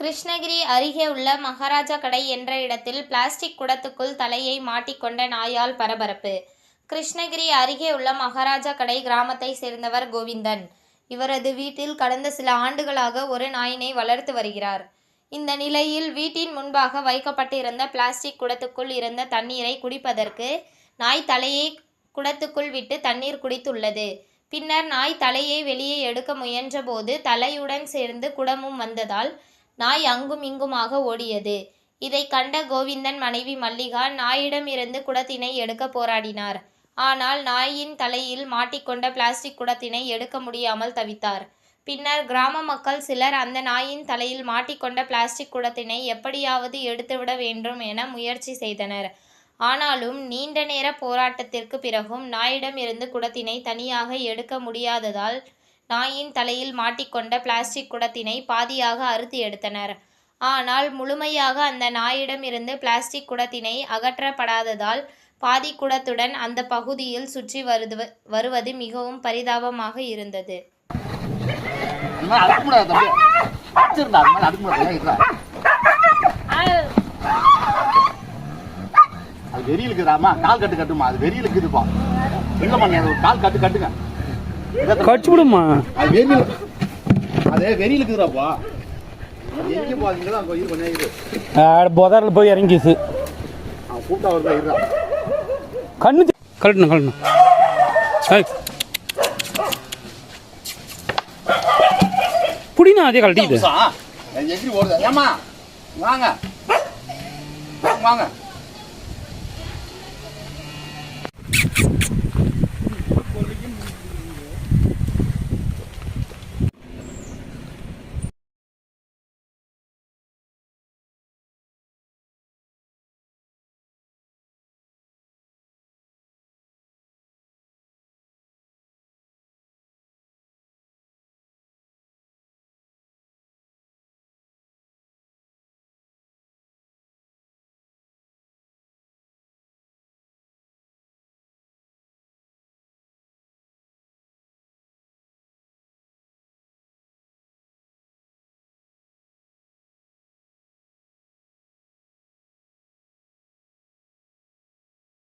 கிருஷ்ணகிரி அருகே உள்ள மகாராஜா கடை என்ற இடத்தில் பிளாஸ்டிக் குடத்துக்குள் தலையை மாட்டிக்கொண்ட நாயால் பரபரப்பு. கிருஷ்ணகிரி அருகே உள்ள மகாராஜா கடை கிராமத்தை சேர்ந்தவர் கோவிந்தன். இவரது வீட்டில் கடந்த சில ஆண்டுகளாக ஒரு நாயினை வளர்த்து வருகிறார். இந்த நிலையில் வீட்டின் முன்பாக வைக்கப்பட்டிருந்த பிளாஸ்டிக் குடத்துக்குள் இருந்த தண்ணீரை குடிப்பதற்கு நாய் தலையை குடத்துக்குள் விட்டு தண்ணீர் குடித்துள்ளது. பின்னர் நாய் தலையை வெளியே எடுக்க முயன்றபோது தலையுடன் சேர்ந்து குடமும் வந்ததால் நாய் அங்கும் இங்குமாக ஓடியது. இதை கண்ட கோவிந்தன் மனைவி மல்லிகா நாயிடமிருந்து குடத்தினை எடுக்க போராடினார். ஆனால் நாயின் தலையில் மாட்டிக்கொண்ட பிளாஸ்டிக் குடத்தினை எடுக்க முடியாமல் தவித்தார். பின்னர் கிராம மக்கள் சிலர் அந்த நாயின் தலையில் மாட்டிக்கொண்ட பிளாஸ்டிக் குடத்தினை எப்படியாவது எடுத்துவிட வேண்டும் என முயற்சி செய்தனர். ஆனாலும் நீண்ட நேர போராட்டத்திற்கு பிறகும் நாயிடமிருந்து குடத்தினை தனியாக எடுக்க முடியாததால் நாயின் தலையில் மாட்டிக்கொண்ட பிளாஸ்டிக் குடத்தினை பாதியாக அறுத்து எடுத்தனர். ஆனால் முழுமையாக அந்த நாயிடமிருந்து பிளாஸ்டிக் குடத்தினை அகற்றப்படாததால் பாதி குடத்துடன் அந்த பகுதியில் சுற்றி வருது வருவது மிகவும் பரிதாபமாக இருந்தது. அது வெறியில் இருக்குதாமா கால் கட்டு கட்டுமா? அது வெறியில் இருக்குதுப்பா இல்லம்மா நீ கால் கட்டு கட்டுங்க. கடிச்சு விடுமா அது வெறியில் இருக்குதுடாப்பா புதரில் போய் இறங்கிச்சு. கண்ணு கழட்டணும் கழட்டணும். புடினா அதே ஏமா வாங்க. வாங்க.